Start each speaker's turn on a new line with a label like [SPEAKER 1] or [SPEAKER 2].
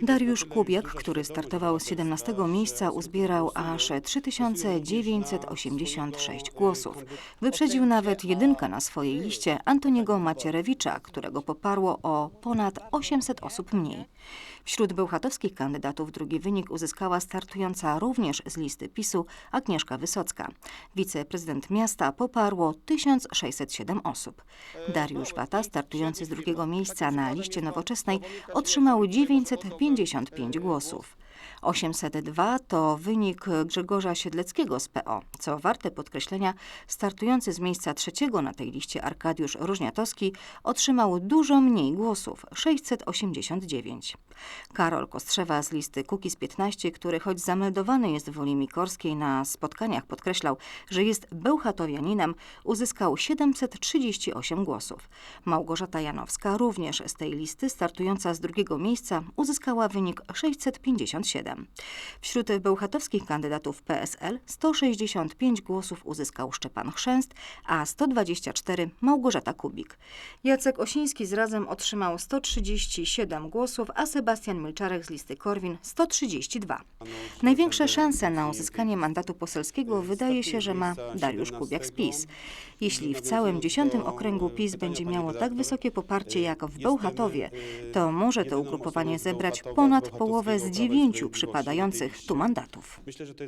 [SPEAKER 1] Dariusz Kubiak, który startował z 17 miejsca, uzbierał aż 3986 głosów. Wyprzedził nawet jedynkę na swojej liście Antoniego Macierewicza, którego poparło o ponad 800 osób mniej. Wśród bełchatowskich kandydatów drugi wynik uzyskała startująca również z listy PiSu Agnieszka Wysocka. Wiceprezydent miasta poparło 1607 osób. Dariusz Wata, startujący z drugiego miejsca na liście nowoczesnej, otrzymał 955 głosów. 802 to wynik Grzegorza Siedleckiego z PO. Co warte podkreślenia, startujący z miejsca trzeciego na tej liście Arkadiusz Różniatowski otrzymał dużo mniej głosów 689. Karol Kostrzewa z listy Kukiz 15, który choć zameldowany jest w Woli Mikorskiej na spotkaniach podkreślał, że jest bełchatowianinem, uzyskał 738 głosów. Małgorzata Janowska również z tej listy, startująca z drugiego miejsca, uzyskała wynik 657. Wśród bełchatowskich kandydatów PSL 165 głosów uzyskał Szczepan Chrzęst, a 124 Małgorzata Kubik. Jacek Osiński z Razem otrzymał 137 głosów, a Sebastian Milczarek z listy Korwin 132. Największe szanse na uzyskanie mandatu poselskiego wydaje się, że ma Dariusz Kubiak z PiS. Jeśli w całym dziesiątym okręgu PiS będzie miało tak wysokie poparcie jak w Bełchatowie, to może to ugrupowanie zebrać ponad połowę z dziewięciu przypadających tu mandatów.